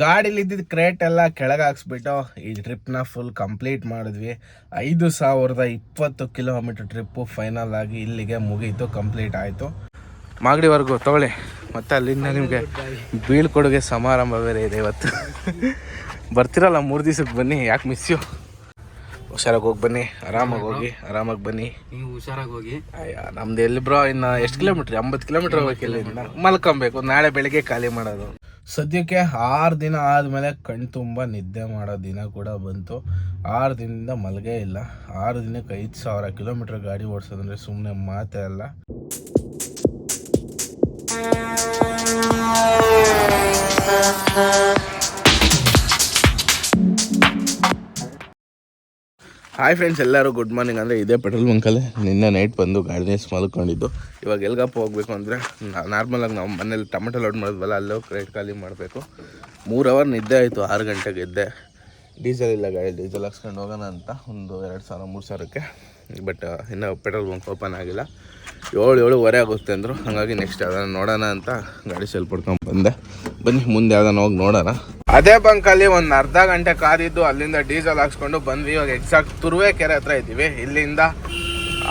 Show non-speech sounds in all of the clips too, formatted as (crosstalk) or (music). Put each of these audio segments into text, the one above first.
ಗಾಡಿಲಿ ಇದ್ದಿದ್ದ ಕ್ರೇಟ್ ಎಲ್ಲ ಕೆಳಗೆ ಹಾಕ್ಸ್ಬಿಟ್ಟು ಈ ಟ್ರಿಪ್ನ ಫುಲ್ ಕಂಪ್ಲೀಟ್ ಮಾಡಿದ್ವಿ. ಐದು ಸಾವಿರದ ಇಪ್ಪತ್ತು ಕಿಲೋಮೀಟರ್ ಟ್ರಿಪ್ಪು ಫೈನಲ್ ಆಗಿ ಇಲ್ಲಿಗೆ ಮುಗೀತು ಕಂಪ್ಲೀಟ್ ಆಯಿತು. ಮಾಗಡಿವರೆಗೂ ತಗೊಳ್ಳಿ. ಮತ್ತು ಅಲ್ಲಿಂದ ನಿಮಗೆ ಬೀಳ್ಕೊಡುಗೆ ಸಮಾರಂಭ ಬೇರೆ ಇದೆ ಇವತ್ತು. ಬರ್ತಿರಲ್ಲ ಮೂರು ದಿವಸಕ್ಕೆ ಬನ್ನಿ ಯಾಕೆ ಮಿಸ್ಸು ಹುಷಾರಾಗಿ ಹೋಗಿ ಬನ್ನಿ ಆರಾಮಾಗಿ ಹೋಗಿ ಆರಾಮಾಗಿ ಬನ್ನಿ. ನೀವು ಹುಷಾರಾಗಿ ಹೋಗಿ. ಅಯ್ಯೋ ನಮ್ದು ಎಲ್ಲಿ ಬ್ರೋ ಇನ್ನು ಎಷ್ಟು ಕಿಲೋಮೀಟ್ರ್ ಎಂಬತ್ತು ಕಿಲೋಮೀಟ್ರ್ ಹೋಗ್ಬೇಕು ಇಲ್ಲಿಂದ ಮಲ್ಕೊಬೇಕು ನಾಳೆ ಬೆಳಿಗ್ಗೆ ಖಾಲಿ ಮಾಡೋದು. ಸದ್ಯಕ್ಕೆ ಆರು ದಿನ ಆದಮೇಲೆ ಕಣ್ ತುಂಬ ನಿದ್ದೆ ಮಾಡೋ ದಿನ ಕೂಡ ಬಂತು. ಆರು ದಿನದಿಂದ ಮಲಗೇ ಇಲ್ಲ. ಆರು ದಿನಕ್ಕೆ ಐದು ಸಾವಿರ ಕಿಲೋಮೀಟ್ರ್ ಗಾಡಿ ಓಡಿಸೋದಂದ್ರೆ ಸುಮ್ಮನೆ ಮಾತೇ ಅಲ್ಲ. ಹಾಯ್ ಫ್ರೆಂಡ್ಸ್ ಎಲ್ಲರೂ ಗುಡ್ ಮಾರ್ನಿಂಗ್ ಅಂದರೆ ಇದೇ ಪೆಟ್ರೋಲ್ ಬಂಕಲ್ಲಿ ನಿನ್ನೆ ನೈಟ್ ಬಂದು ಗಾಡಿ ನಿಲ್ಸಿ ಮಲ್ಕೊಂಡಿದ್ದು. ಇವಾಗ ಎಲ್ಗಪ್ಪ ಹೋಗಬೇಕು ಅಂದರೆ ನಾರ್ಮಲಾಗಿ ನಾವು ಮನೇಲಿ ಟೊಮೆಟೊ ಲೋಡ್ ಮಾಡಿದ್ವಲ್ಲ, ಅಲ್ಲೋ ಕ್ರೆಡಿಟ್ ಖಾಲಿ ಮಾಡಬೇಕು. ಮೂರು ಅವರ್ ನಿದ್ದೆ ಆಯಿತು, ಆರು ಗಂಟೆಗೆ ಎದ್ದೆ. ಡೀಸೆಲ್ ಇಲ್ಲ ಗಾಡಿ ಡೀಸೆಲ್ ಹಾಕ್ಸ್ಕೊಂಡು ಹೋಗೋಣ ಅಂತ ಒಂದು ಎರಡು ಸಾವಿರ, ಮೂರು ಸಾವಿರಕ್ಕೆ. ಬಟ್ ಇನ್ನೂ ಪೆಟ್ರೋಲ್ ಬಂಕ್ ಓಪನ್ ಆಗಿಲ್ಲ. ಏಳು ಏಳುವರೆ ಆಗುತ್ತೆ ಅಂದರು. ಹಾಗಾಗಿ ನೆಕ್ಸ್ಟ್ ಯಾವ್ದಾನ ನೋಡೋಣ ಅಂತ ಗಾಡಿ ಸೇಲ್ ಪಡ್ಕೊಂಡು ಬಂದೆ. ಬನ್ನಿ, ಮುಂದೆ ಯಾವ್ದಾನ ಹೋಗಿ ನೋಡೋಣ. ಅದೇ ಬಂಕಲ್ಲಿ ಒಂದು ಅರ್ಧ ಗಂಟೆ ಕಾದಿದ್ದು ಅಲ್ಲಿಂದ ಡೀಸೆಲ್ ಹಾಕ್ಸ್ಕೊಂಡು ಬಂದ್ವಿ. ಇವಾಗ ಎಕ್ಸಾಕ್ಟ್ ತುರುವೆ ಕೆರೆ ಹತ್ರ ಇದ್ದೀವಿ. ಇಲ್ಲಿಂದ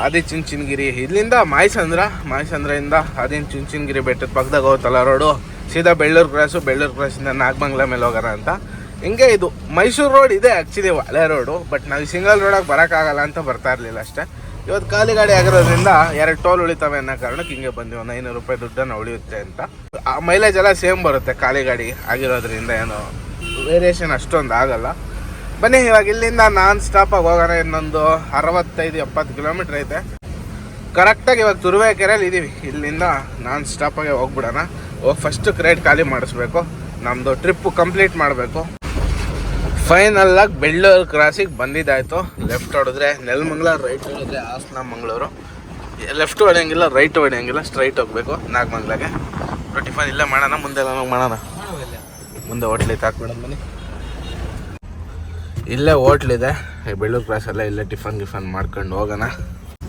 ಆದಿ ಚಿಂಚಿನಗಿರಿ ಇಲ್ಲಿಂದ ಮಾಯಸಂದ್ರ, ಮಾಯಸಂದ್ರದಿಂದ ಆದಿ ಚುಂಚನಗಿರಿ ಬೆಟ್ಟದ ಪಕ್ಕದಾಗ ಹೋಗುತ್ತಲ್ಲ ರೋಡು ಸೀದಾ ಬೆಳ್ಳೂರು ಕ್ರಾಸು ಬೆಳ್ಳೂರು ಕ್ರಾಸಿಂದ ನಾಗಬಂಗ್ಲಾ ಮೇಲೆ ಹೋಗೋಣ ಅಂತ. ಹಿಂಗೆ ಇದು ಮೈಸೂರು ರೋಡ್ ಇದೆ ಆ್ಯಕ್ಚುಲಿ ಹಳೆ ರೋಡು ಬಟ್ ನಾವು ಸಿಂಗಲ್ ರೋಡಾಗಿ ಬರೋಕ್ಕಾಗಲ್ಲ ಅಂತ ಬರ್ತಾ ಇರಲಿಲ್ಲ ಅಷ್ಟೇ. ಇವತ್ತು ಖಾಲಿ ಗಾಡಿ ಆಗಿರೋದ್ರಿಂದ ಎರಡು ಟೋಲ್ ಉಳಿತಾವೆ ಅನ್ನೋ ಕಾರಣಕ್ಕೆ ಹಿಂಗೆ ಬಂದ್ವಿ. ಐನೂರು ರೂಪಾಯಿ ದುಡ್ಡನ್ನು ಉಳಿಯುತ್ತೆ ಅಂತ. ಆ ಮೈಲೇಜ್ ಎಲ್ಲ ಸೇಮ್ ಬರುತ್ತೆ ಖಾಲಿ ಗಾಡಿ ಆಗಿರೋದ್ರಿಂದ ಏನು ವೇರಿಯೇಷನ್ ಅಷ್ಟೊಂದು ಆಗಲ್ಲ. ಬನ್ನಿ, ಇವಾಗ ಇಲ್ಲಿಂದ ನಾನ್ ಸ್ಟಾಪಾಗಿ ಹೋಗೋಣ. ಇನ್ನೊಂದು ಅರವತ್ತೈದು ಎಪ್ಪತ್ತು ಕಿಲೋಮೀಟ್ರ್ ಐತೆ. ಕರೆಕ್ಟಾಗಿ ಇವಾಗ ತುರುವೇಕೆರೆಯಲ್ಲಿ ಇದ್ದೀವಿ ಇಲ್ಲಿಂದ ನಾನ್ ಸ್ಟಾಪಾಗೆ ಹೋಗ್ಬಿಡೋಣ. ಹೋಗಿ ಫಸ್ಟ್ ಕ್ರೇಟ್ ಖಾಲಿ ಮಾಡಿಸ್ಬೇಕು. ನಮ್ಮದು ಟ್ರಿಪ್ಪು ಕಂಪ್ಲೀಟ್ ಮಾಡಬೇಕು. ಫೈನಲ್ ಆಗಿ ಬೆಳ್ಳೂರು ಕ್ರಾಸಿಗೆ ಬಂದಿದ್ದಾಯ್ತು. ಲೆಫ್ಟ್ ಹೊಡೆದ್ರೆ ನೆಲಮಂಗ್ಲ ರೈಟ್ ಹೊಡೆದ್ರೆ ಹಾಸನ ಮಂಗಳೂರು. ಲೆಫ್ಟ್ ಹೊಡೆಯಂಗಿಲ್ಲ ರೈಟ್ ಹೊಡೆಯಂಗಿಲ್ಲ ಸ್ಟ್ರೈಟ್ ಹೋಗ್ಬೇಕು ನಾಗಮಂಗ್ಲಾಗೆ. ಟಿಫನ್ ಇಲ್ಲೇ ಮಾಡೋಣ ಮುಂದೆ ಎಲ್ಲ ಮಾಡೋಣ. ಮುಂದೆ ಹೋಟ್ಲ್ ಐತೆ ಹಾಕ್ಬಿಡೋಣ ಬನ್ನಿ. ಇಲ್ಲೇ ಹೋಟ್ಲಿದೆ ಈ ಬೆಳ್ಳೂರು ಕ್ರಾಸ್ ಎಲ್ಲ ಇಲ್ಲೇ ಟಿಫನ್ ಗಿಫನ್ ಮಾಡ್ಕೊಂಡು ಹೋಗೋಣ.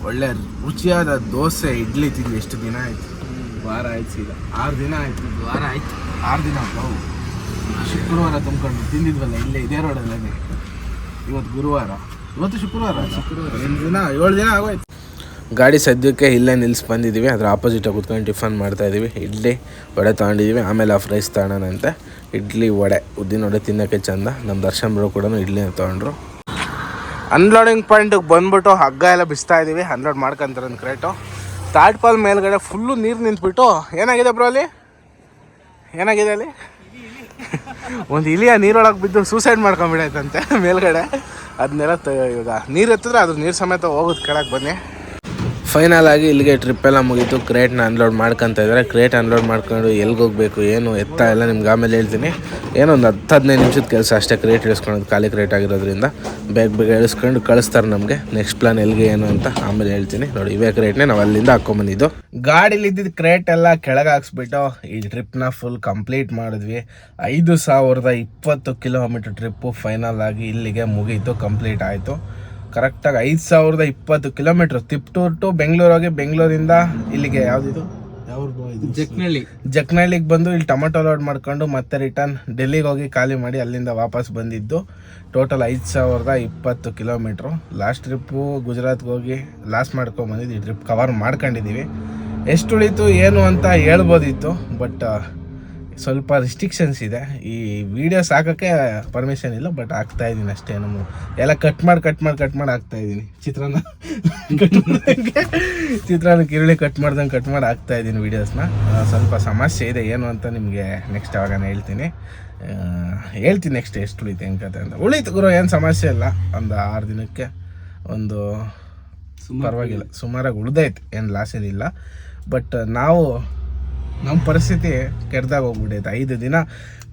ಒಳ್ಳೆ ರುಚಿಯಾದ ದೋಸೆ ಇಡ್ಲಿ ತಿಂದು ಎಷ್ಟು ದಿನ ಆಯ್ತು. ವಾರ ಆಯ್ತು ಈಗ ಆರು ದಿನ ಆಯ್ತು. ವಾರ ಆಯ್ತು. ಆರು ದಿನ ಶುಕ್ರವಾರ ತುಂಬಿಕೊಂಡು ತಿಂದಿದ್ವಲ್ಲ ಇಲ್ಲೇ ಇದೇ ರೋಡಲ್ಲೇ. ಇವತ್ತು ಗುರುವಾರ. ಇವತ್ತು ಶುಕ್ರವಾರ ಶುಕ್ರವಾರ. ಎಂಟು ದಿನ ಏಳು ದಿನ ಆಗೋಯ್ತು. ಗಾಡಿ ಸದ್ಯಕ್ಕೆ ಇಲ್ಲೇ ನಿಲ್ಸಿ ಬಂದಿದ್ದೀವಿ. ಅದ್ರ ಆಪೋಸಿಟಾಗಿ ಕುತ್ಕೊಂಡು ಟಿಫನ್ ಮಾಡ್ತಾ ಇದೀವಿ. ಇಡ್ಲಿ ವಡೆ ತೊಗೊಂಡಿದ್ದೀವಿ ಆಮೇಲೆ ಆಫ್ ರೈಸ್ ತಾಣನಂತೆ ಇಡ್ಲಿ ವಡೆ ಉದ್ದಿನ ವಡೆ ತಿನ್ನೋಕ್ಕೆ ಚಂದ. ನಮ್ಮ ದರ್ಶನ್ ಬರೋ ಕೂಡ ಇಡ್ಲಿ ತೊಗೊಂಡ್ರು. ಅನ್ಲೋಡಿಂಗ್ ಪಾಯಿಂಟಿಗೆ ಬಂದ್ಬಿಟ್ಟು ಹಗ್ಗ ಎಲ್ಲ ಬಿಸ್ತಾ ಇದ್ದೀವಿ ಅನ್ಲೋಡ್ ಮಾಡ್ಕೊಂತಾರೆ ಒಂದು ಕ್ರೇಟು ತಾಟ್ಪಾಲ್ ಮೇಲ್ಗಡೆ ಫುಲ್ಲು ನೀರು ನಿಂತ್ಬಿಟ್ಟು ಏನಾಗಿದೆ ಬ್ರೋ ಅಲ್ಲಿ? ಏನಾಗಿದೆ ಅಲ್ಲಿ? (laughs) ಒಂದು ಇಲಿಯ ನೀರೊಳಗೆ ಬಿದ್ದು ಸೂಸೈಡ್ ಮಾಡ್ಕೊಂಬಿಡೈತಂತೆ ಮೇಲ್ಗಡೆ. ಅದನ್ನೆಲ್ಲ ಇವಾಗ ನೀರು ಎತ್ತಿದ್ರೆ ಅದ್ರ ನೀರು ಸಮೇತ ಹೋಗೋದು ಕೆಳಗೆ ಬನ್ನಿ. ಫೈನಲ್ ಆಗಿ ಇಲ್ಲಿಗೆ ಟ್ರಿಪ್ ಎಲ್ಲ ಮುಗೀತು. ಕ್ರೇಟ್ನ ಅನ್ಲೋಡ್ ಮಾಡ್ಕೊಂತ ಇದ್ದಾರೆ ಕ್ರೇಟ್ ಅನ್ಲೋಡ್ ಮಾಡ್ಕೊಂಡು ಎಲ್ಲಿಗೆ ಹೋಗಬೇಕು, ಏನು ಎತ್ತ ಎಲ್ಲ ನಿಮ್ಗೆ ಆಮೇಲೆ ಹೇಳ್ತೀನಿ. ಏನೋ ಒಂದು ಹತ್ತು ಹದಿನೈದು ನಿಮಿಷದ ಕೆಲಸ ಅಷ್ಟೇ ಕ್ರೇಟ್ ಇಳಿಸ್ಕೊಳೋದು ಖಾಲಿ ಕ್ರೇಟ್ ಆಗಿರೋದ್ರಿಂದ. ಬೇಗ ಬೇಗ ಇಳಿಸ್ಕೊಂಡು ಕಳಿಸ್ತಾರೆ ನಮಗೆ. ನೆಕ್ಸ್ಟ್ ಪ್ಲಾನ್ ಎಲ್ಲಿಗೆ ಏನು ಅಂತ ಆಮೇಲೆ ಹೇಳ್ತೀನಿ. ನೋಡಿ ಇವೇ ಕ್ರೇಟ್ನೇ ನಾವು ಅಲ್ಲಿಂದ ಹಾಕೊಂಬಂದಿದ್ದು ಗಾಡೀಲಿ ಇದ್ದಿದ್ದ ಕ್ರೇಟ್ ಎಲ್ಲ ಕೆಳಗೆ ಹಾಕ್ಸ್ಬಿಟ್ಟು ಈ ಟ್ರಿಪ್ನ ಫುಲ್ ಕಂಪ್ಲೀಟ್ ಮಾಡಿದ್ವಿ. ಐದು ಸಾವಿರದ ಇಪ್ಪತ್ತು ಕಿಲೋಮೀಟರ್ ಟ್ರಿಪ್ಪು ಫೈನಲ್ ಆಗಿ ಇಲ್ಲಿಗೆ ಮುಗೀತು ಕಂಪ್ಲೀಟ್ ಆಯಿತು. ಕರೆಕ್ಟಾಗಿ ಐದು ಸಾವಿರದ ಇಪ್ಪತ್ತು ಕಿಲೋಮೀಟ್ರ್. ತಿಪ್ಟೂರ್ ಟು ಬೆಂಗಳೂರಿಗೆ ಬೆಂಗಳೂರಿಂದ ಇಲ್ಲಿಗೆ ಯಾವುದಿದು ಜಕ್ನಳ್ಳಿ. ಜಕ್ನಳ್ಳಿಗೆ ಬಂದು ಇಲ್ಲಿ ಟೊಮೆಟೊ ಲೋಡ್ ಮಾಡ್ಕೊಂಡು ಮತ್ತೆ ರಿಟರ್ನ್ ಡೆಲ್ಲಿಗೆ ಹೋಗಿ ಖಾಲಿ ಮಾಡಿ ಅಲ್ಲಿಂದ ವಾಪಸ್ ಬಂದಿದ್ದು. ಟೋಟಲ್ ಐದು ಸಾವಿರದ ಇಪ್ಪತ್ತು ಕಿಲೋಮೀಟ್ರು. ಲಾಸ್ಟ್ ಟ್ರಿಪ್ಪು ಗುಜರಾತ್ಗೆ ಹೋಗಿ ಲಾಸ್ಟ್ ಮಾಡ್ಕೊಂಡ್ಬಂದಿದ್ದು ಈ ಟ್ರಿಪ್ ಕವರ್ ಮಾಡ್ಕೊಂಡಿದ್ದೀವಿ. ಎಷ್ಟು ಉಳೀತು ಏನು ಅಂತ ಹೇಳ್ಬೋದಿತ್ತು ಬಟ್ ಸ್ವಲ್ಪ ರಿಸ್ಟ್ರಿಕ್ಷನ್ಸ್ ಇದೆ. ಈ ವಿಡಿಯೋಸ್ ಹಾಕೋಕ್ಕೆ ಪರ್ಮಿಷನ್ ಇಲ್ಲ ಬಟ್ ಹಾಕ್ತಾ ಇದ್ದೀನಿ ಅಷ್ಟೇ. ನಮ್ಮ ಎಲ್ಲ ಕಟ್ ಮಾಡಿ ಕಟ್ ಮಾಡಿ ಕಟ್ ಮಾಡಿ ಹಾಕ್ತಾ ಇದ್ದೀನಿ. ಚಿತ್ರಾನ್ನ (laughs) ಚಿತ್ರಾನ್ನ ಈರುಳ್ಳಿ ಕಟ್ ಮಾಡ್ದಂಗೆ ಕಟ್ ಮಾಡಿ ಹಾಕ್ತಾ ಇದ್ದೀನಿ ವೀಡಿಯೋಸ್ನ ಸ್ವಲ್ಪ ಸಮಸ್ಯೆ ಇದೆ ಏನು ಅಂತ ನಿಮಗೆ ನೆಕ್ಸ್ಟ್ ಯಾವಾಗ ಹೇಳ್ತೀನಿ. ಹೇಳ್ತೀನಿ ನೆಕ್ಸ್ಟ್ ಎಷ್ಟು ಉಳಿತು ಹೆಂಗೆ ಕತೆ ಅಂತ. ಉಳಿತು ಗುರು ಏನು ಸಮಸ್ಯೆ ಇಲ್ಲ. ಒಂದು ಆರು ದಿನಕ್ಕೆ ಒಂದು ಪರವಾಗಿಲ್ಲ. ಸುಮಾರಾಗಿ ಉಳ್ದೈತೆ ಏನು ಲಾಸ್ ಏನಿಲ್ಲ. ಬಟ್ ನಾವು ನಮ್ಮ ಪರಿಸ್ಥಿತಿ ಕೆಡ್ದಾಗ ಹೋಗ್ಬಿಟ್ಟೈತೆ ಐದು ದಿನ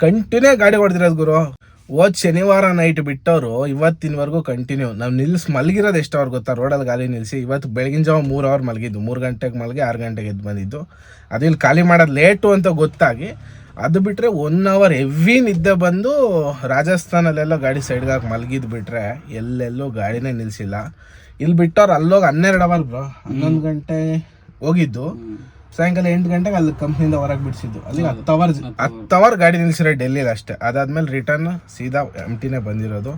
ಕಂಟಿನ್ಯೂ ಗಾಡಿ ಹೊಡೆದಿರೋದು ಗುರು. ಹೋದ್ ಶನಿವಾರ ನೈಟ್ ಬಿಟ್ಟವರು ಇವತ್ತಿನವರೆಗೂ ಕಂಟಿನ್ಯೂ ನಾವು ನಿಲ್ಸಿ ಮಲಗಿರೋದು ಎಷ್ಟು ಅವ್ರು ಗೊತ್ತಾ? ರೋಡಲ್ಲಿ ಗಾಲಿ ನಿಲ್ಲಿಸಿ ಇವತ್ತು ಬೆಳಗಿನ ಜಾವ ಮೂರು ಅವರ್ ಮಲಗಿದ್ದು. ಮೂರು ಗಂಟೆಗೆ ಮಲಗಿ ಆರು ಗಂಟೆಗೆ ಎದ್ದು ಬಂದಿದ್ದು. ಅದು ಇಲ್ಲಿ ಖಾಲಿ ಮಾಡೋದು ಲೇಟು ಅಂತ ಗೊತ್ತಾಗಿ ಅದು ಬಿಟ್ಟರೆ ಒನ್ ಅವರ್ ಹೆವಿ ನಿದ್ದೆ ಬಂದು ರಾಜಸ್ಥಾನಲ್ಲೆಲ್ಲ ಗಾಡಿ ಸೈಡ್ಗೆ ಹಾಕಿ ಮಲಗಿದ್ದು ಬಿಟ್ಟರೆ ಎಲ್ಲೆಲ್ಲೂ ಗಾಡಿನೇ ನಿಲ್ಲಿಸಿಲ್ಲ ಇಲ್ಲಿ ಬಿಟ್ಟವ್ರು ಅಲ್ಲೋಗಿ ಹನ್ನೆರಡು ಅವರ್ ಬ್ರೋ ಹನ್ನೊಂದು ಗಂಟೆ ಹೋಗಿದ್ದು. ಸಾಯಂಕಾಲ ಎಂಟು ಗಂಟೆಗೆ ಅಲ್ಲಿ ಕಂಪ್ನಿಯಿಂದ ಹೊರಗೆ ಬಿಡಿಸಿದ್ದು. ಅಲ್ಲಿ ಹತ್ತು ಅವರ್ ಹತ್ತು ಅವರ್ ಗಾಡಿ ನಿಲ್ಸಿರೋ ಡೆಲ್ಲಿಲಿ ಅಷ್ಟೇ. ಅದಾದ್ಮೇಲೆ ರಿಟರ್ನ್ ಸೀದಾ ಎಂಟಿನೇ ಟಿನೇ ಬಂದಿರೋದು.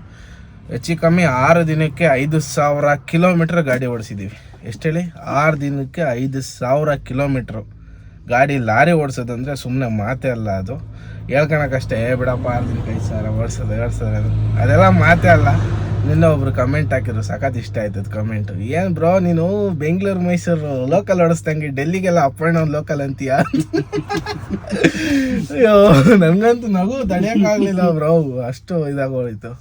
ಹೆಚ್ಚು ಕಮ್ಮಿ ಆರು ದಿನಕ್ಕೆ ಐದು ಸಾವಿರ ಕಿಲೋಮೀಟ್ರ್ ಗಾಡಿ ಓಡಿಸಿದ್ದೀವಿ ಎಷ್ಟು ಹೇಳಿ? ಆರು ದಿನಕ್ಕೆ ಐದು ಸಾವಿರ ಕಿಲೋಮೀಟ್ರು ಗಾಡಿ ಲಾರಿ ಓಡಿಸೋದಂದ್ರೆ ಸುಮ್ಮನೆ ಮಾತೇ ಅಲ್ಲ ಅದು. ಹೇಳ್ಕೊಳಕ್ಕಷ್ಟೇ ಬಿಡಪ್ಪ ಆರು ದಿನಕ್ಕೆ ಐದು ಸಾವಿರ ಓಡಿಸೋದು ಅದು. ಅದೆಲ್ಲ ಮಾತೇ ಅಲ್ಲ. ನಿನ್ನ ಒಬ್ರು ಕಮೆಂಟ್ ಹಾಕಿದ್ರು, ಸಖತ್ ಇಷ್ಟ ಆಯ್ತದ ಕಮೆಂಟ್ ಏನ್ ಬ್ರೋ ನೀನು ಬೆಂಗಳೂರು, ಮೈಸೂರು ಲೋಕಲ್ ಓಡಿಸ್ದಂಗೆ ಡೆಲ್ಲಿಗೆಲ್ಲ ಅಪ್ ಆ್ಯಂಡ್ ಡೌನ್ ಲೋಕಲ್ ಅಂತೀಯ? ಅಯ್ಯೋ, ನನಗಂತೂ ನಗು ತಡೆಯೋಕ್ಕಾಗಲಿಲ್ಲ ಬ್ರೋ ಅಷ್ಟು ಇದಾಗೋಯ್ತು.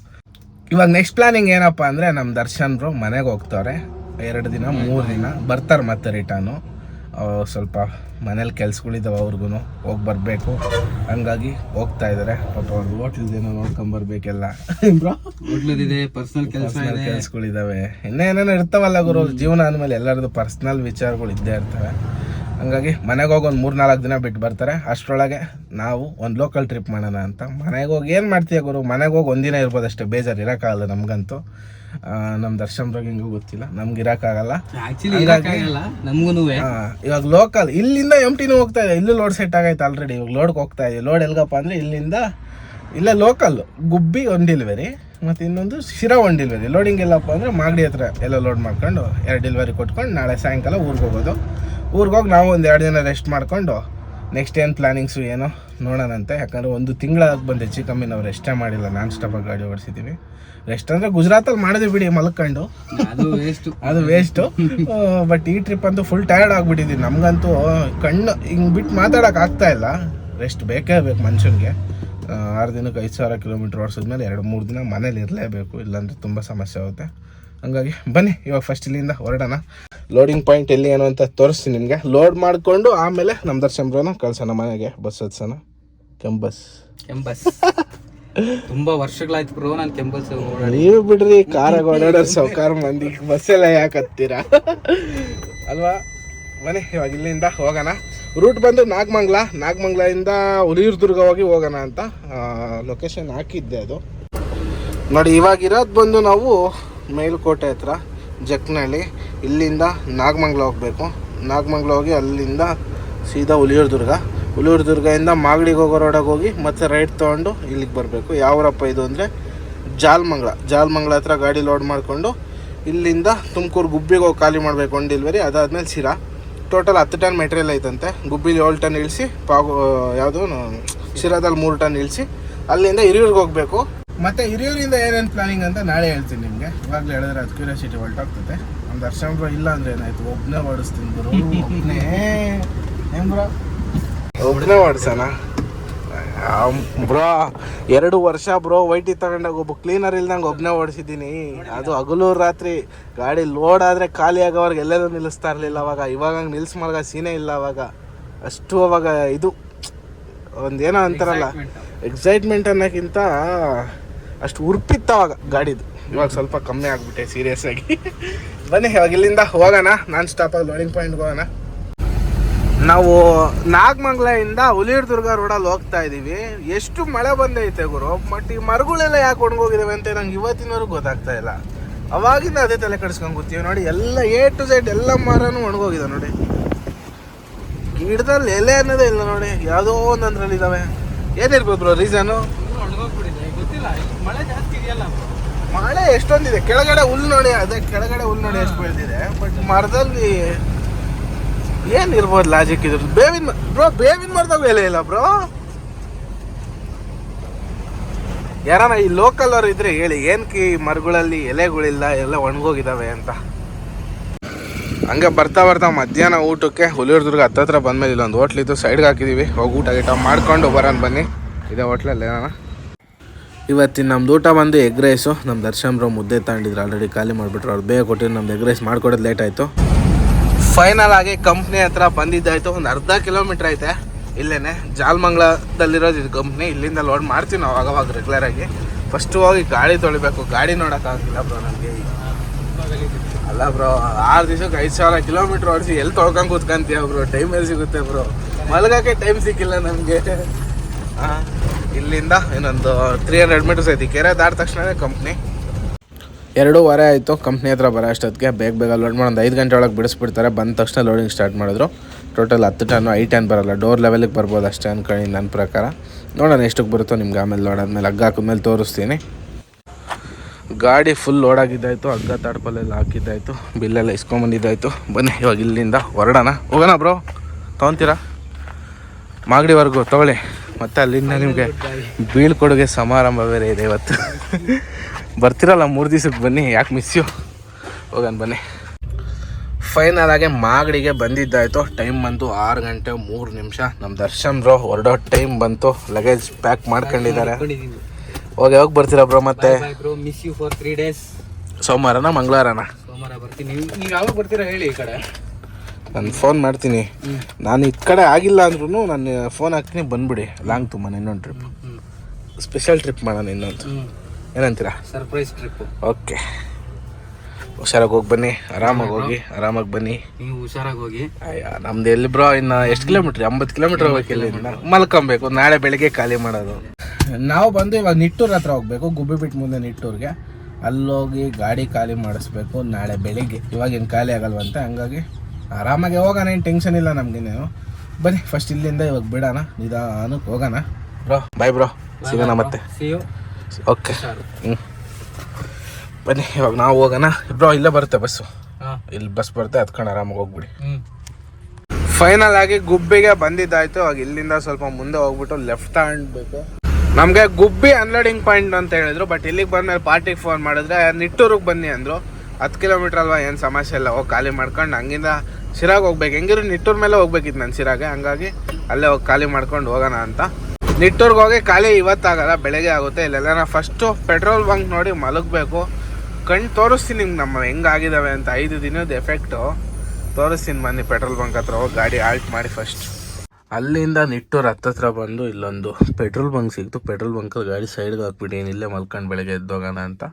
ಇವಾಗ ನೆಕ್ಸ್ಟ್ ಪ್ಲಾನಿಂಗ್ ಏನಪ್ಪ ಅಂದರೆ ನಮ್ಮ ದರ್ಶನ್ ಬ್ರೋ ಮನೆಗೆ ಹೋಗ್ತವ್ರೆ ಎರಡು ದಿನ, ಮೂರು ದಿನ, ಬರ್ತಾರೆ ಮತ್ತೆ ರಿಟರ್ನು ಸ್ವಲ್ಪ ಮನೇಲಿ ಕೆಲ್ಸಗಳಿದ್ದಾವೆ ಅವ್ರಿಗೂ ಹೋಗಿ ಬರಬೇಕು. ಹಂಗಾಗಿ ಹೋಗ್ತಾ ಇದ್ದಾರೆ ಪಾಪ ಅವ್ರು ಹೋಟ್ಲ್ದೇನೋ ನೋಡ್ಕೊಂಬರ್ಬೇಕೆಲ್ಲ ಬ್ರೋ? ಹೋಟ್ಲದಿದೆ ಪರ್ಸನಲ್ ಕೆಲಸ ಕೆಲ್ಸಗಳಿದ್ದಾವೆ ಕೆಲ್ಸಗಳಿದಾವೆ. ಇನ್ನೇನೇನೋ ಇರ್ತಾವಲ್ಲ ಗುರು ಜೀವನ ಅಂದಮೇಲೆ ಎಲ್ಲರದು ಪರ್ಸ್ನಲ್ ವಿಚಾರಗಳು ಇದ್ದೇ ಇರ್ತವೆ. ಹಂಗಾಗಿ ಮನೆಗೆ ಹೋಗಿ ಒಂದು ಮೂರು ನಾಲ್ಕು ದಿನ ಬಿಟ್ಟು ಬರ್ತಾರೆ. ಅಷ್ಟರೊಳಗೆ ನಾವು ಒಂದು ಲೋಕಲ್ ಟ್ರಿಪ್ ಮಾಡೋಣ ಅಂತ. ಮನೆಗೆ ಹೋಗಿ ಏನು ಮಾಡ್ತೀಯ ಗುರು? ಮನೆಗೆ ಹೋಗಿ ಒಂದಿನ ಇರ್ಬೋದು ಅಷ್ಟೇ ಬೇಜಾರು ಇರೋಕ್ಕಾಗಲ್ಲ ನಮಗಂತೂ. ನಮ್ಮ ದರ್ಶನ್ ಬಗ್ಗೆ ಹಿಂಗೂ ಗೊತ್ತಿಲ್ಲ. ನಮ್ಗೆ ಇರೋಕ್ಕಾಗಲ್ಲ ಆ, ಇವಾಗ ಲೋಕಲ್ ಇಲ್ಲಿಂದ ಎಂ ಟಿನೂ ಹೋಗ್ತಾ ಇದೆ. ಇಲ್ಲೂ ಲೋಡ್ ಸೆಟ್ ಆಗೈತೆ ಆಲ್ರೆಡಿ ಇವಾಗ ಲೋಡ್ಗೆ ಹೋಗ್ತಾ ಇದೆ. ಲೋಡ್ ಎಲ್ಗಪ್ಪ ಅಂದರೆ ಇಲ್ಲಿಂದ ಇಲ್ಲೇ ಲೋಕಲ್ ಗುಬ್ಬಿ ಒಂದು ಡೆಲಿವರಿ ಮತ್ತು ಇನ್ನೊಂದು ಶಿರಾ ಒನ್ ಡೆಲಿವರಿ ಲೋಡಿಂಗ್ ಎಲ್ಲಪ್ಪ ಅಂದರೆ ಮಾಗಡಿ ಹತ್ರ ಎಲ್ಲ ಲೋಡ್ ಮಾಡ್ಕೊಂಡು ಎರಡು ಡೆಲಿವರಿ ಕೊಟ್ಕೊಂಡು ನಾಳೆ ಸಾಯಂಕಾಲ ಊರಿಗೆ ಹೋಗೋದು. ಊರಿಗೆ ಹೋಗಿ ನಾವು ಒಂದು ಎರಡು ದಿನ ರೆಸ್ಟ್ ಮಾಡ್ಕೊಂಡು ನೆಕ್ಸ್ಟ್ ಏನು ಪ್ಲಾನಿಂಗ್ಸು ಏನೋ ನೋಡೋಣಂತೆ. ಯಾಕಂದ್ರೆ ಒಂದು ತಿಂಗಳಾಗಿ ಬಂದು ಹೆಚ್ಚು ಕಮ್ಮಿ ನಾವು ರೆಸ್ಟೇ ಮಾಡಿಲ್ಲ ನಾನ್ ಸ್ಟಾಪಾಗಿ ಗಾಡಿ ಓಡಿಸಿದ್ದೀವಿ ರೆಸ್ಟ್ ಅಂದರೆ ಗುಜರಾತಲ್ಲಿ ಮಾಡಿದೆ ಬಿಡಿ ಮಲ್ಕೊಂಡು. ಅದು ವೇಸ್ಟ್ ಅದು ವೇಸ್ಟು ಬಟ್ ಈ ಟ್ರಿಪ್ ಅಂತೂ ಫುಲ್ ಟಯರ್ಡ್ ಆಗ್ಬಿಟ್ಟಿದ್ವಿ ನಮಗಂತೂ ಕಣ್ಣು ಹಿಂಗೆ ಬಿಟ್ಟು ಮಾತಾಡೋಕೆ ಆಗ್ತಾ ಇಲ್ಲ. ರೆಸ್ಟ್ ಬೇಕೇ ಬೇಕು ಮನುಷ್ಯನಿಗೆ. ಆರು ದಿನಕ್ಕೆ ಐದು ಸಾವಿರ ಕಿಲೋಮೀಟ್ರ್ ಓಡಿಸಿದ್ಮೇಲೆ ಎರಡು ಮೂರು ದಿನ ಮನೇಲಿ ಇರಲೇಬೇಕು. ಇಲ್ಲಾಂದ್ರೆ ತುಂಬ ಸಮಸ್ಯೆ ಆಗುತ್ತೆ. ಹಂಗಾಗಿ ಬನ್ನಿ ಇವಾಗ ಫಸ್ಟ್ ಇಲ್ಲಿಂದ ಹೊರಡೋಣ. ಲೋಡಿಂಗ್ ಪಾಯಿಂಟ್ ಎಲ್ಲಿ ಏನು ಅಂತ ತೋರಿಸ್ತೀನಿ ನಿಮಗೆ. ಲೋಡ್ ಮಾಡಿಕೊಂಡು ಆಮೇಲೆ ನಮ್ಮ ದರ್ಶನ ಕಳ್ಸೋಣ ಮನೆಗೆ. ಬಸ್ ಹತ್ಸೋಣ. ಕೆಂಬಸ್. ಕೆಂಬಸ್. ತುಂಬಾ ವರ್ಷಗಳಾಯ್ತು ಬ್ರೋ ನಾನು ಕೆಂಪಸ್ ನೀವು ಬಿಡ್ರಿ ಕಾರ ಓಡಾಡೋ ಸೌಕಾರ ಮಂದಿ ಬಸ್ಸೆಲ್ಲ ಯಾಕೆ ಹತ್ತೀರಾ? ಅಲ್ವಾ? ಮನೆ, ಇವಾಗ ಇಲ್ಲಿಂದ ಹೋಗೋಣ. ರೂಟ್ ಬಂದು ನಾಗಮಂಗ್ಲ, ನಾಗಮಂಗ್ಲದಿಂದ ಹುಲಿಯೂರ್ದುರ್ಗ ಹೋಗಿ ಹೋಗೋಣ ಅಂತ ಲೊಕೇಶನ್ ಹಾಕಿದ್ದೆ ಅದು. ನೋಡಿ, ಇವಾಗ ಇರೋದು ಬಂದು ನಾವು ಮೇಲುಕೋಟೆ ಹತ್ರ, ಜಕ್ನಳ್ಳಿ, ಇಲ್ಲಿಂದ ನಾಗಮಂಗ್ಲ ಹೋಗಬೇಕು. ನಾಗಮಂಗ್ಲ ಹೋಗಿ ಅಲ್ಲಿಂದ ಸೀದಾ ಹುಲಿಯೂರ್ದುರ್ಗ ದುರ್ಗದಿಂದ ಮಾಗಡಿಗೆ ಹೋಗೋ ರೋಡಾಗ ಹೋಗಿ ಮತ್ತೆ ರೈಟ್ ತೊಗೊಂಡು ಇಲ್ಲಿಗೆ ಬರಬೇಕು. ಯಾವರಪ್ಪ ಇದು ಅಂದರೆ ಜಾಲ್ಮಂಗ್ಲ. ಜಾಲ್ಮಂಗ್ಳ ಹತ್ರ ಗಾಡಿ ಲೋಡ್ ಮಾಡಿಕೊಂಡು ಇಲ್ಲಿಂದ ತುಮಕೂರು ಗುಬ್ಬಿಗೆ ಹೋಗಿ ಖಾಲಿ ಮಾಡಬೇಕು ಒಂದು ಡೆಲಿವರಿ ಅದಾದಮೇಲೆ ಸಿರಾ ಟೋಟಲ್ ಹತ್ತು ಟನ್ ಮೆಟೀರಿಯಲ್ ಐತಂತೆ. ಗುಬ್ಬಿಲಿ ಏಳು ಟನ್ ಇಳಿಸಿ, ಪಾಗು ಯಾವುದು ಶಿರಾದಲ್ಲಿ ಮೂರು ಟನ್ ಇಳಿಸಿ ಅಲ್ಲಿಂದ ಹಿರಿಯೂರಿಗೆ ಹೋಗಬೇಕು. ಮತ್ತು ಹಿರಿಯೂರಿಂದ ಏನೇನು ಪ್ಲಾನಿಂಗ್ ಅಂತ ನಾಳೆ ಹೇಳ್ತೀನಿ ನಿಮಗೆ. ಇವಾಗಲೇ ಹೇಳಿದ್ರೆ ಅದು ಕ್ಯೂರಿಯಾಸಿಟಿ ಹೊರಟಾಗ್ತದೆ ಒಂದು ದರ್ಶನ ಇಲ್ಲ ಅಂದರೆ ಏನಾಯ್ತು? ಒಬ್ಬನೇ ಓಡಿಸ್ತೀನಿ ಬ್ರೋ ಒಬ್ಬನೇ ಬ್ರೋ ಒಬ್ಬನೇ ಓಡಿಸೋಣ. ಬ್ರೋ ಎರಡು ವರ್ಷ ಬ್ರೋ ವೈಟಿ ತಗೊಂಡಾಗ. ಒಬ್ಬ ಕ್ಲೀನರ್ ಇಲ್ದಂಗೆ ಒಬ್ಬನೇ ಓಡಿಸಿದ್ದೀನಿ. ಅದು ಹಗಲು ರಾತ್ರಿ ಗಾಡಿ ಲೋಡ್ ಆದರೆ ಖಾಲಿ ಆಗೋವಾಗ ಎಲ್ಲರೂ ನಿಲ್ಲಿಸ್ತಾ ಇರಲಿಲ್ಲ ಅವಾಗ. ಇವಾಗ ಹಂಗೆ ನಿಲ್ಸ್ ಮಲಗ ಸೀನೇ ಇಲ್ಲ ಅವಾಗ. ಅಷ್ಟು ಅವಾಗ ಇದು ಒಂದೇನೋ ಅಂತಾರಲ್ಲ ಎಕ್ಸೈಟ್ಮೆಂಟ್ ಅನ್ನೋಕ್ಕಿಂತ ಅಷ್ಟು ಉರ್ಪಿತ್ತು ಅವಾಗ ಗಾಡಿದು. ಇವಾಗ ಸ್ವಲ್ಪ ಕಮ್ಮಿ ಆಗಿಬಿಟ್ಟೆ ಸೀರಿಯಸ್ ಆಗಿ. (laughs) ಬನ್ನಿ ಇವಾಗ ಇಲ್ಲಿಂದ ಹೋಗೋಣ. ನಾನ್ ಸ್ಟಾಪಾಗಿ ಲೋಡಿಂಗ್ ಪಾಯಿಂಟ್ಗೆ ಹೋಗೋಣ. ನಾವು ನಾಗಮಂಗ್ಲೆಯಿಂದ ಹುಲಿಯೂರ್ದುರ್ಗ ರೋಡಲ್ಲಿ ಹೋಗ್ತಾ ಇದೀವಿ ಎಷ್ಟು ಮಳೆ ಬಂದೈತೆ ಗುರು? ಬಟ್ ಈ ಮರಗಳೆಲ್ಲ ಯಾಕೆ ಒಣಗೋಗಿದಾವೆ ಅಂತ ನಂಗೆ ಇವತ್ತಿನವರೆಗೂ ಗೊತ್ತಾಗ್ತಾ ಇಲ್ಲ. ಅವಾಗಿಂದ ಅದೇ ತಲೆ ಕಡಿಸ್ಕೊಂಡು ಕೂತೀವಿ ನೋಡಿ, ಎಲ್ಲ ಎ ಟು ಝೆಡ್ ಎಲ್ಲ ಮರನೂ ಒಣಗೋಗಿದೆ ನೋಡಿ. ಗಿಡದಲ್ಲಿ ಎಲೆ ಅನ್ನೋದೇ ಇಲ್ಲ ನೋಡಿ, ಯಾವುದೋ ಒಂದೊಂದ್ರಲ್ಲಿ ಇದಾವೆ. ಏನಿರ್ಬೋದು ಬ್ರೋ ರೀಸನು ಗೊತ್ತಿಲ್ಲ ಮಳೆ ಎಷ್ಟೊಂದಿದೆ? ಕೆಳಗಡೆ ಹುಲ್ಲು ನೋಡಿ, ಅದೇ ಕೆಳಗಡೆ ಹುಲ್ಲು ನೋಡಿ ಎಷ್ಟು ಬೆಳೆದಿದೆ ಬಟ್ ಮರದಲ್ಲಿ ಏನಿರ್ಬೋದು ಲಾಜಿಕ್ ಇದ್ರ ಬೇವಿನ ಬ್ರೋ ಬೇವಿನ ಮರದಾಗ ಎಲೆ ಇಲ್ಲ ಬ್ರೋ ಯಾರನ ಈ ಲೋಕಲ್ ಅವ್ರು ಇದ್ರೆ ಹೇಳಿ ಏನಕ್ಕೆ ಈ ಮರಗಳಲ್ಲಿ ಎಲೆಗಳಿಲ್ಲ, ಎಲ್ಲ ಒಣಗೋಗಿದಾವೆ ಅಂತ. ಹಂಗೆ ಬರ್ತಾ ಬರ್ತಾ ಮಧ್ಯಾಹ್ನ ಊಟಕ್ಕೆ ಹುಲಿಯೂರ್ದುರ್ಗ ಹತ್ತತ್ರ ಬಂದ್ಮೇಲೆ ಇಲ್ಲೊಂದು ಹೋಟ್ಲಿತ್ತು ಸೈಡ್ಗೆ ಹಾಕಿದೀವಿ. ಹೋಗಿ ಊಟ ಗೀಟ ಮಾಡ್ಕೊಂಡು ಬರೋಣ ಬನ್ನಿ. ಇದೇ ಹೋಟ್ಲಲ್ಲಿ ಏನೋ ಇವತ್ತಿನ ನಮ್ದು ಊಟ ಬಂದು ಎಗ್ ರೈಸು ನಮ್ಮ ದರ್ಶನ್ ಬ್ರೋ ಮುದ್ದೆ ತಗೊಂಡಿದ್ರು. ಆಲ್ರೆಡಿ ಖಾಲಿ ಮಾಡಿಬಿಟ್ರು. ಅವ್ರು ಬೇಗ ಕೊಟ್ಟಿದ್ರು. ನಮ್ದು ಎಗ್ ರೈಸ್ ಮಾಡ್ಕೊಡೋದು ಲೇಟ್ ಆಯಿತು. ಫೈನಲ್ ಆಗಿ ಕಂಪ್ನಿ ಹತ್ರ ಬಂದಿದ್ದಾಯ್ತು. ಒಂದು ಅರ್ಧ ಕಿಲೋಮೀಟ್ರ್ ಐತೆ. ಇಲ್ಲೇನೆ, ಜಾಲ್ಮಂಗ್ಲದಲ್ಲಿರೋದು ಇದು ಕಂಪ್ನಿ ಇಲ್ಲಿಂದ ಲೋಡ್ ಮಾಡ್ತೀವಿ ನಾವು ಅವಾಗ ರೆಗ್ಯುಲರ್ ಆಗಿ. ಫಸ್ಟ್ ಹೋಗಿ ಗಾಡಿ ತೊಳಿಬೇಕು. ಗಾಡಿ ನೋಡೋಕ್ಕಾಗಿಲ್ಲ ಬ್ರೋ ನನಗೆ ಅಲ್ಲ ಬ್ರೋ ಆರು ದಿವಸಕ್ಕೆ ಐದು ಸಾವಿರ ಕಿಲೋಮೀಟ್ರ್ ಓಡಿಸಿ ಎಲ್ಲಿ ತೊಳ್ಕೊಂಡು ಕೂತ್ಕೊಂತೀಯ ಬ್ರೋ ಟೈಮ್ ಎಲ್ಲಿ ಸಿಗುತ್ತೆ ಬ್ರೋ ಮಲಗಕ್ಕೆ ಟೈಮ್ ಸಿಕ್ಕಿಲ್ಲ ನಮಗೆ. ಇಲ್ಲಿಂದ ಇನ್ನೊಂದು ತ್ರೀ ಹಂಡ್ರೆಡ್ ಮೀಟರ್ಸ್ ಐತಿ. ಕೆರೆ ದಾಟ ತಕ್ಷಣವೇ ಕಂಪ್ನಿ ಎರಡೂವರೆ ಆಯಿತು. ಕಂಪ್ನಿ ಹತ್ರ ಬರೋ ಅಷ್ಟೊತ್ತಿಗೆ ಬೇಗ ಬೇಗ ಲೋಡ್ ಮಾಡೋದು ಐದು ಗಂಟೆ ಒಳಗೆ ಬಿಡಿಸ್ಬಿಡ್ತಾರೆ. ಬಂದ ತಕ್ಷಣ ಲೋಡಿಂಗ್ ಸ್ಟಾರ್ಟ್ ಮಾಡಿದ್ರು. ಟೋಟಲ್ ಹತ್ತು ಟನ್ನು ಐ ಟನ್ ಬರೋಲ್ಲ. ಡೋರ್ ಲೆವೆಲಿಗೆ ಬರ್ಬೋದು ಅಷ್ಟೇ ಅನ್ಕೊಂಡು ನನ್ನ ಪ್ರಕಾರ. ನೋಡೋಣ ಎಷ್ಟಕ್ಕೆ ಬರುತ್ತೋ ನಿಮ್ಗೆ ಆಮೇಲೆ ನೋಡಾದ್ಮೇಲೆ ಹಗ್ಗ ಹಾಕಿದ್ಮೇಲೆ ತೋರಿಸ್ತೀನಿ. ಗಾಡಿ ಫುಲ್ ಲೋಡ್ ಆಗಿದ್ದಾಯಿತು. ಹಗ್ಗ ತಾಡ್ಪಲ್ಲೆಲ್ಲ ಹಾಕಿದ್ದಾಯಿತು. ಬಿಲ್ಲೆಲ್ಲ ಇಸ್ಕೊಂಬಂದಿದ್ದಾಯಿತು. ಬನ್ನಿ, ಇವಾಗ ಇಲ್ಲಿಂದ ಹೊರಡೋಣ. ಹೋಗೋಣ ಬ್ರೋ ತೊಗೊತೀರಾ? ಮಾಗಡಿವರೆಗೂ ತೊಗೊಳ್ಳಿ. ಮತ್ತೆ ಅಲ್ಲಿಂದ ನಿಮಗೆ ಬೀಳ್ಕೊಡುಗೆ ಸಮಾರಂಭ ಬೇರೆ ಇದೆ ಇವತ್ತು. ಬರ್ತಿರಲ್ಲ ಮೂರು ದಿವ್ಸಕ್ಕೆ ಬನ್ನಿ ಯಾಕೆ ಮಿಸ್ಸು ಹೋಗೋಣ ಬನ್ನಿ. ಫೈನಲ್ ಆಗಿ ಮಾಗಡಿಗೆ ಬಂದಿದ್ದಾಯಿತು. ಟೈಮ್ ಬಂತು ಆರು ಗಂಟೆ ಮೂರು ನಿಮಿಷ. ನಮ್ಮ ದರ್ಶನ್ ಬ್ರೋ ಹೊರಡೋ ಟೈಮ್ ಬಂತು. ಲಗೇಜ್ ಪ್ಯಾಕ್ ಮಾಡ್ಕೊಂಡಿದ್ದಾರೆ. ಹೋಗಿ ಯಾವಾಗ ಬರ್ತೀರಾ ಬ್ರೋ ಮತ್ತೆ? Miss you for three days ಸೋಮವಾರನ ಮಂಗಳವಾರನ? ಸೋಮವಾರ ಬರ್ತೀನಿ. ನೀವು ನೀವು ಯಾವಾಗ ಬರ್ತೀರಾ ಹೇಳಿ ಈ ಕಡೆ? ನಾನು ಫೋನ್ ಮಾಡ್ತೀನಿ. ನಾನು ಈ ಕಡೆ ಆಗಿಲ್ಲ ಅಂದ್ರೂ ನಾನು ಫೋನ್ ಹಾಕ್ತೀನಿ ಬಂದ್ಬಿಡಿ. ಲಾಂಗ್ ತುಂಬ ಇನ್ನೊಂದು ಟ್ರಿಪ್ ಸ್ಪೆಷಲ್ ಟ್ರಿಪ್ ಮಾಡೋಣ ಇನ್ನೊಂದು. ಏನಂತೀರಾ? ಸರ್ಪ್ರೈಸ್ ಟ್ರಿಪ್ ಓಕೆ ಹುಷಾರಾಗಿ ಹೋಗಿ ಬನ್ನಿ. ಆರಾಮಾಗಿ ಹೋಗಿ ಆರಾಮಾಗಿ ಬನ್ನಿ. ನೀವು ಹುಷಾರಾಗಿ ಹೋಗಿ. ಅಯ್ಯ ನಮ್ದು ಎಲ್ಲಿ ಬ್ರೋ ಇನ್ನು ಎಷ್ಟು ಕಿಲೋಮೀಟ್ರ್ ಎಂಬತ್ತು ಕಿಲೋಮೀಟ್ರ್ ಹೋಗ್ಬೇಕು ಇಲ್ಲಿಂದ ಮಲ್ಕೊಬೇಕು ನಾಳೆ ಬೆಳಿಗ್ಗೆ ಖಾಲಿ ಮಾಡೋದು. ನಾವು ಬಂದು ಇವಾಗ ನಿಟ್ಟೂರ್ ಹತ್ರ ಹೋಗ್ಬೇಕು ಗುಬ್ಬಿ ಬಿಟ್ಟು ಮುಂದೆ ನಿಟ್ಟೂರ್ಗೆ. ಅಲ್ಲೋಗಿ ಗಾಡಿ ಖಾಲಿ ಮಾಡಿಸ್ಬೇಕು ನಾಳೆ ಬೆಳಿಗ್ಗೆ. ಇವಾಗ ಏನು ಖಾಲಿ ಆಗಲ್ವಂತೆ ಹಂಗಾಗಿ ಆರಾಮಾಗಿ ಹೋಗೋಣ ಏನು ಟೆನ್ಷನ್ ಇಲ್ಲ ನಮಗೇನೇನು ಬನ್ನಿ ಫಸ್ಟ್ ಇಲ್ಲಿಂದ ಇವಾಗ ಬಿಡೋಣ ನಿಧಾನಕ್ಕೆ ಹೋಗೋಣ. ಬ್ರೋ ಬಾಯ್ ಬ್ರೋ ಸಿಗೋಣ ಮತ್ತೆ. See you okay. ಹ್ಞೂ ಬನ್ನಿ ಇವಾಗ ನಾವು ಹೋಗೋಣ. ಬ್ರೋ ಇಲ್ಲೇ ಬರುತ್ತೆ ಬಸ್ಸು. ಹಾಂ. ಇಲ್ಲಿ ಬಸ್ ಬರುತ್ತೆ ಹತ್ಕೊಂಡು ಆರಾಮಾಗಿ ಹೋಗ್ಬಿಡಿ. ಫೈನಲ್ ಆಗಿ ಗುಬ್ಬಿಗೆ ಬಂದಿದ್ದಾಯ್ತು. ಅವಾಗ ಇಲ್ಲಿಂದ ಸ್ವಲ್ಪ ಮುಂದೆ ಹೋಗ್ಬಿಟ್ಟು ಲೆಫ್ಟ್ ತಗೊಂಡ್ಬೇಕು ನಮಗೆ ಗುಬ್ಬಿ ಅನ್ಲೋಡಿಂಗ್ ಪಾಯಿಂಟ್ ಅಂತ ಹೇಳಿದ್ರು ಬಟ್ ಇಲ್ಲಿಗೆ ಬಂದ್ಮೇಲೆ ಪಾರ್ಟಿಗೆ ಫೋನ್ ಮಾಡಿದ್ರೆ ನಿಟ್ಟೂರಿಗೆ ಬನ್ನಿ ಅಂದರು. ಹತ್ತು ಕಿಲೋಮೀಟ್ರ್ ಅಲ್ವಾ ಏನು ಸಮಸ್ಯೆ ಇಲ್ಲ ಹೋಗಿ ಖಾಲಿ ಮಾಡ್ಕೊಂಡು ಹಂಗಿಂದ ಸಿರಾಗ್ ಹೋಗ್ಬೇಕು. ಹೆಂಗಿರು ನಿಟ್ಟೂರ್ ಮೇಲೆ ಹೋಗ್ಬೇಕಿತ್ತು ನಾನು ಸಿರಾಗೆ ಹಂಗಾಗಿ ಅಲ್ಲೇ ಹೋಗಿ ಖಾಲಿ ಮಾಡ್ಕೊಂಡು ಹೋಗೋಣ ಅಂತ. ನಿಟ್ಟೂರ್ಗೆ ಹೋಗಿ ಖಾಲಿ ಇವತ್ತಾಗಲ್ಲ, ಬೆಳಗ್ಗೆ ಆಗುತ್ತೆ. ಇಲ್ಲೆಲ್ಲ ನಾ ಫಸ್ಟು ಪೆಟ್ರೋಲ್ ಬಂಕ್ ನೋಡಿ ಮಲಗಬೇಕು. ಕಣ್ಣು ತೋರಿಸ್ತೀನಿ ನಿಮ್ಗೆ ನಮ್ಮ ಹೆಂಗಾಗಿದ್ದಾವೆ ಅಂತ ಐದು ದಿನದ ಎಫೆಕ್ಟು ತೋರಿಸ್ತೀನಿ ಬನ್ನಿ ಪೆಟ್ರೋಲ್ ಬಂಕ್ ಹತ್ರ ಹೋಗಿ ಗಾಡಿ ಆಲ್ಟ್ ಮಾಡಿ ಫಸ್ಟ್ ಅಲ್ಲಿಂದ ನಿಟ್ಟೂರು ಹತ್ತತ್ರ ಬಂದು ಇಲ್ಲೊಂದು ಪೆಟ್ರೋಲ್ ಬಂಕ್ ಸಿಕ್ತು ಪೆಟ್ರೋಲ್ ಬಂಕಲ್ಲಿ ಗಾಡಿ ಸೈಡ್ಗೆ ಏನಿಲ್ಲೇ ಇಲ್ಲೇ ಮಲ್ಕೊಂಡು ಬೆಳಗ್ಗೆ ಎದ್ದೋಗೋಣ ಅಂತ.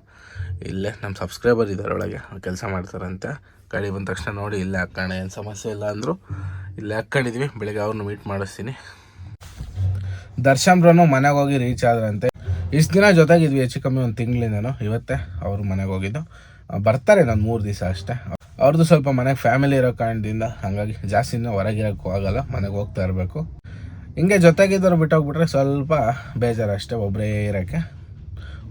ಇಲ್ಲೇ ನಮ್ಮ ಸಬ್ಸ್ಕ್ರೈಬರ್ ಇದ್ದಾರೆ ಒಳಗೆ ಕೆಲಸ ಮಾಡ್ತಾರಂತೆ. ಗಾಡಿ ಬಂದ ತಕ್ಷಣ ನೋಡಿ ಇಲ್ಲೇ ಹಾಕೋಣ, ಏನು ಸಮಸ್ಯೆ ಇಲ್ಲ ಅಂದರು. ಇಲ್ಲೇ ಹಾಕ್ಕೊಂಡಿದ್ವಿ ಬೆಳಗ್ಗೆ ಅವ್ರನ್ನ ಮೀಟ್ ಮಾಡಿಸ್ತೀನಿ. ದರ್ಶನ್ ಬ್ರೋನು ಮನೆಗೆ ಹೋಗಿ ರೀಚ್ ಆದ್ರಂತೆ. ಇಷ್ಟು ದಿನ ಜೊತೆಗಿದ್ವಿ, ಹೆಚ್ಚು ಕಮ್ಮಿ ಒಂದು ತಿಂಗಳಿಂದನೋ. ಇವತ್ತೇ ಅವರು ಮನೆಗೆ ಹೋಗಿದ್ದು. ಬರ್ತಾರೆ ನಾನು ಮೂರು ದಿವಸ ಅಷ್ಟೇ. ಅವ್ರದ್ದು ಸ್ವಲ್ಪ ಮನೆಗೆ ಫ್ಯಾಮಿಲಿ ಇರೋ ಕಾರಣದಿಂದ ಹಾಗಾಗಿ ಜಾಸ್ತಿ ದಿನ ಹೊರಗಿರೋಕ್ಕೂ ಆಗಲ್ಲ, ಮನೆಗೆ ಹೋಗ್ತಾ ಇರಬೇಕು. ಹಿಂಗೆ ಜೊತೆಗಿದ್ದವ್ರು ಬಿಟ್ಟೋಗ್ಬಿಟ್ರೆ ಸ್ವಲ್ಪ ಬೇಜಾರು ಅಷ್ಟೇ ಒಬ್ಬರೇ ಇರೋಕ್ಕೆ.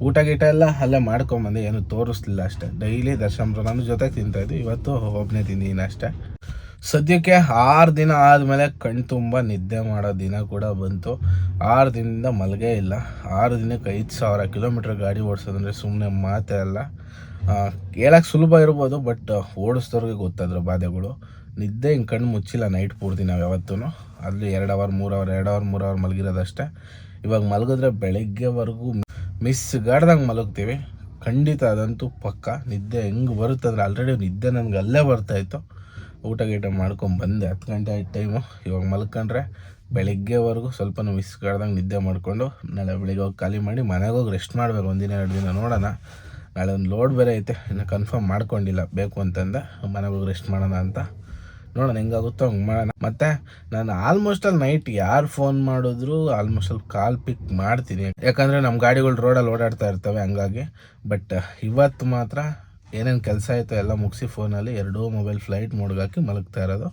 ಊಟ ಗೀಟ ಎಲ್ಲ ಅಲ್ಲೇ ಮಾಡ್ಕೊಂಬಂದು ಏನು ತೋರಿಸ್ಲಿಲ್ಲ ಅಷ್ಟೇ. ಡೈಲಿ ದರ್ಶನ್ ನಾನು ಜೊತೆ ತಿಂತಾಯಿದ್ವಿ ಇವತ್ತು ಒಬ್ಬನೇ ತಿಂದಿದ್ದೀನಿ ಅಷ್ಟೇ. ಸದ್ಯಕ್ಕೆ ಆರು ದಿನ ಆದಮೇಲೆ ಕಣ್ ತುಂಬ ನಿದ್ದೆ ಮಾಡೋ ದಿನ ಕೂಡ ಬಂತು. ಆರು ದಿನದಿಂದ ಮಲಗೇ ಇಲ್ಲ. ಆರು ದಿನಕ್ಕೆ ಐದು ಸಾವಿರ ಕಿಲೋಮೀಟ್ರ್ ಗಾಡಿ ಓಡಿಸೋದಂದ್ರೆ ಸುಮ್ಮನೆ ಮಾತೇ ಅಲ್ಲ. ಹೇಳಕ್ಕೆ ಸುಲಭ ಇರ್ಬೋದು, ಬಟ್ ಓಡಿಸ್ದವ್ರಿಗೆ ಗೊತ್ತಾದ್ರ ಬಾಧೆಗಳು. ನಿದ್ದೆ ಹಿಂಗೆ ಕಣ್ಣು ಮುಚ್ಚಿಲ್ಲ ನೈಟ್ ಪೂರ್ತಿ ನಾವು ಯಾವತ್ತೂ ಅಲ್ಲಿ ಎರಡು ಅವರ್, ಮೂರು ಅವರ್, ಎರಡು ಅವರ್, ಮೂರು ಅವರ್ ಮಲಗಿರೋದಷ್ಟೇ. ಇವಾಗ ಮಲಗಿದ್ರೆ ಬೆಳಗ್ಗೆವರೆಗೂ ಮಿಸ್ ಗಾಡ್ದಂಗೆ ಮಲಗ್ತೀವಿ. ಖಂಡಿತ ಅದಂತೂ ಪಕ್ಕ. ನಿದ್ದೆ ಹೆಂಗೆ ಬರುತ್ತೆ ಆಲ್ರೆಡಿ ನಿದ್ದೆ ನನಗೆ ಅಲ್ಲೇ ಬರ್ತಾಯಿತ್ತು ಊಟ ಗೀಟ ಮಾಡ್ಕೊಂಡು ಬಂದೆ. ಹತ್ತು ಗಂಟೆ ಆಯ್ತು ಟೈಮು ಇವಾಗ ಮಲ್ಕೊಂಡ್ರೆ ಬೆಳಗ್ಗೆವರೆಗೂ ಸ್ವಲ್ಪ ಮಿಸ್ ಕಾಡ್ದಂಗೆ ನಿದ್ದೆ ಮಾಡಿಕೊಂಡು ನಾಳೆ ಬೆಳಿಗ್ಗೆ ಹೋಗಿ ಖಾಲಿ ಮಾಡಿ ಮನೆಗೆ ಹೋಗಿ ರೆಸ್ಟ್ ಮಾಡಬೇಕು. ಒಂದಿನ ಎರಡು ದಿನ ನೋಡೋಣ. ನಾಳೆ ಒಂದು ಲೋಡ್ ಬೇರೆ ಐತೆ. ಇನ್ನು ಕನ್ಫರ್ಮ್ ಮಾಡ್ಕೊಂಡಿಲ್ಲ. ಬೇಕು ಅಂತಂದೆ. ಮನೆಗೆ ಹೋಗಿ ರೆಸ್ಟ್ ಮಾಡೋಣ ಅಂತ. ನೋಡೋಣ ಹೆಂಗಾಗುತ್ತೋ ಹಂಗೆ ಮಾಡೋಣ. ಮತ್ತು ನಾನು ಆಲ್ಮೋಸ್ಟ್ ಅಲ್ಲಿ ನೈಟ್ ಯಾರು ಫೋನ್ ಮಾಡಿದ್ರು ಆಲ್ಮೋಸ್ಟ್ ಅಲ್ಲಿ ಕಾಲ್ ಪಿಕ್ ಮಾಡ್ತೀನಿ. ಯಾಕಂದರೆ ನಮ್ಮ ಗಾಡಿಗಳು ರೋಡಲ್ಲಿ ಓಡಾಡ್ತಾ ಇರ್ತವೆ ಹಂಗಾಗಿ. ಬಟ್ ಇವತ್ತು ಮಾತ್ರ ಏನೇನು ಕೆಲಸ ಆಯಿತು ಎಲ್ಲ ಮುಗಿಸಿ ಫೋನಲ್ಲಿ ಎರಡೂ ಮೊಬೈಲ್ ಫ್ಲೈಟ್ ಮೋಡ್ಗೆ ಹಾಕಿ ಮಲಗ್ತಾ ಇರೋದು.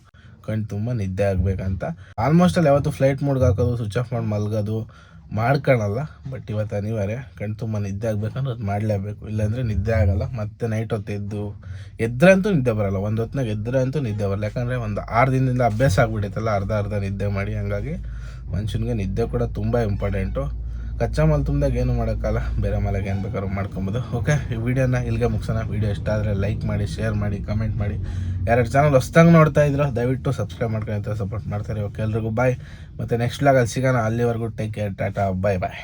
ಕಣ್ಣು ತುಂಬ ನಿದ್ದೆ ಆಗಬೇಕಂತ. ಆಲ್ಮೋಸ್ಟ್ ಅಲ್ಲಿ ಯಾವತ್ತು ಫ್ಲೈಟ್ ಮೋಡ್ಗೆ ಹಾಕೋದು ಸ್ವಿಚ್ ಆಫ್ ಮಾಡಿ ಮಲಗೋದು ಮಾಡ್ಕೊಳಲ್ಲ ಬಟ್ ಇವತ್ತು ಅನಿವಾರ್ಯ. ಕಣ್ಣು ತುಂಬ ನಿದ್ದೆ ಆಗಬೇಕಂದ್ರೆ ಅದು ಮಾಡಲೇಬೇಕು. ಇಲ್ಲಾಂದರೆ ನಿದ್ದೆ ಆಗಲ್ಲ. ಮತ್ತೆ ನೈಟ್ ಹೊತ್ತು ಎದ್ದು ಎದ್ರೆ ಅಂತೂ ನಿದ್ದೆ ಬರಲ್ಲ. ಒಂದು ಹೊತ್ತಿನಾಗ ಎದ್ರೆ ಅಂತೂ ನಿದ್ದೆ ಬರಲ್ಲ. ಯಾಕಂದರೆ ಒಂದು ಆರು ದಿನದಿಂದ ಅಭ್ಯಾಸ ಆಗ್ಬಿಟ್ಟೈತಲ್ಲ ಅರ್ಧ ಅರ್ಧ ನಿದ್ದೆ ಮಾಡಿ. ಹಂಗಾಗಿ ಮನುಷ್ಯನಿಗೆ ನಿದ್ದೆ ಕೂಡ ತುಂಬ ಇಂಪಾರ್ಟೆಂಟು ಕಚ್ಚಾ ಮಾಲ್ ತುಂಬ್ದಾಗ ಏನು ಮಾಡೋಕ್ಕಲ್ಲ? ಬೇರೆ ಮಾಲಾಗ ಏನು ಬೇಕಾದ್ರೂ ಮಾಡ್ಕೊಬೋದು. ಓಕೆ ಈ ವಿಡಿಯೋನ ಇಲ್ಲಿಗೆ ಮುಗಿಸೋಣ. ವಿಡಿಯೋ ಇಷ್ಟ ಆದರೆ ಲೈಕ್ ಮಾಡಿ ಶೇರ್ ಮಾಡಿ ಕಮೆಂಟ್ ಮಾಡಿ. ಯಾರ್ಯಾರು ಚಾನಲ್ ಹೊಸ್ದಾಗಿ ನೋಡ್ತಾ ಇದ್ರು, ದಯವಿಟ್ಟು ಸಬ್ಸ್ಕ್ರೈಬ್ ಮಾಡ್ಕೊಂಡು ಸಪೋರ್ಟ್ ಮಾಡ್ತಾರೆ. ಓಕೆ ಎಲ್ರಿಗೂ ಬಾಯ್ ಮತ್ತು ನೆಕ್ಸ್ಟ್ ಲಾಗಲ್ಲಿ ಸಿಗೋಣ. ಅಲ್ಲಿವರೆಗೂ take care tata bye bye